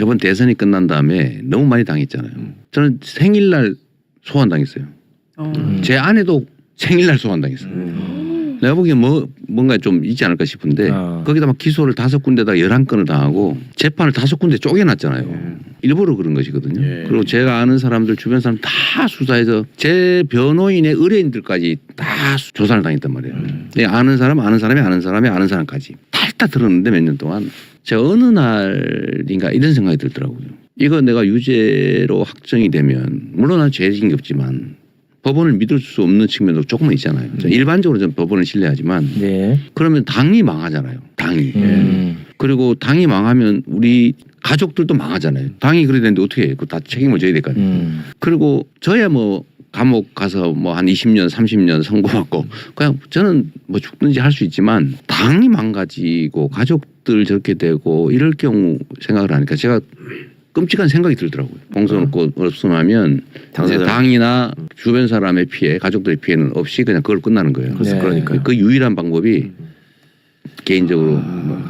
저번 대선이 끝난 다음에 너무 많이 당했잖아요. 저는 생일날 소환당했어요. 어. 음. 제 아내도 생일날 소환당했어요. 내가 보기엔 뭐 뭔가 좀 있지 않을까 싶은데 아. 거기다 막 기소를 다섯 군데다 열한 건을 당하고 재판을 다섯 군데 쪼개놨잖아요. 일부러 그런 것이거든요. 예. 그리고 제가 아는 사람들 주변 사람 다 수사해서 제 변호인의 의뢰인들까지 다 수- 조사를 당했단 말이에요. 예, 아는 사람, 아는 사람이 아는 사람이 아는 사람까지 다 들었는데 몇 년 동안 제가 어느 날인가 이런 생각이 들더라고요. 이거 내가 유죄로 확정이 되면 물론 난 죄진 게 없지만 법원을 믿을 수 없는 측면도 조금은 있잖아요. 저는 일반적으로 저는 법원을 신뢰하지만 네. 그러면 당이 망하잖아요. 당이. 음. 그리고 당이 망하면 우리 가족들도 망하잖아요. 당이 그래야 되는데 어떻게 해요? 그다 책임을 져야 될 거 아니에요. 음. 그리고 저야 뭐 감옥 가서 뭐 한 20년, 30년 선고받고 그냥 저는 뭐 죽든지 할 수 있지만 당이 망가지고 가족들 저렇게 되고 이럴 경우 생각을 하니까 제가 끔찍한 생각이 들더라고요. 공선 없고 없음하면 이제 당사자- 당이나 주변 사람의 피해, 가족들의 피해는 없이 그냥 그걸 끝나는 거예요. 네. 그러니까요. 그 유일한 방법이 개인적으로 뭐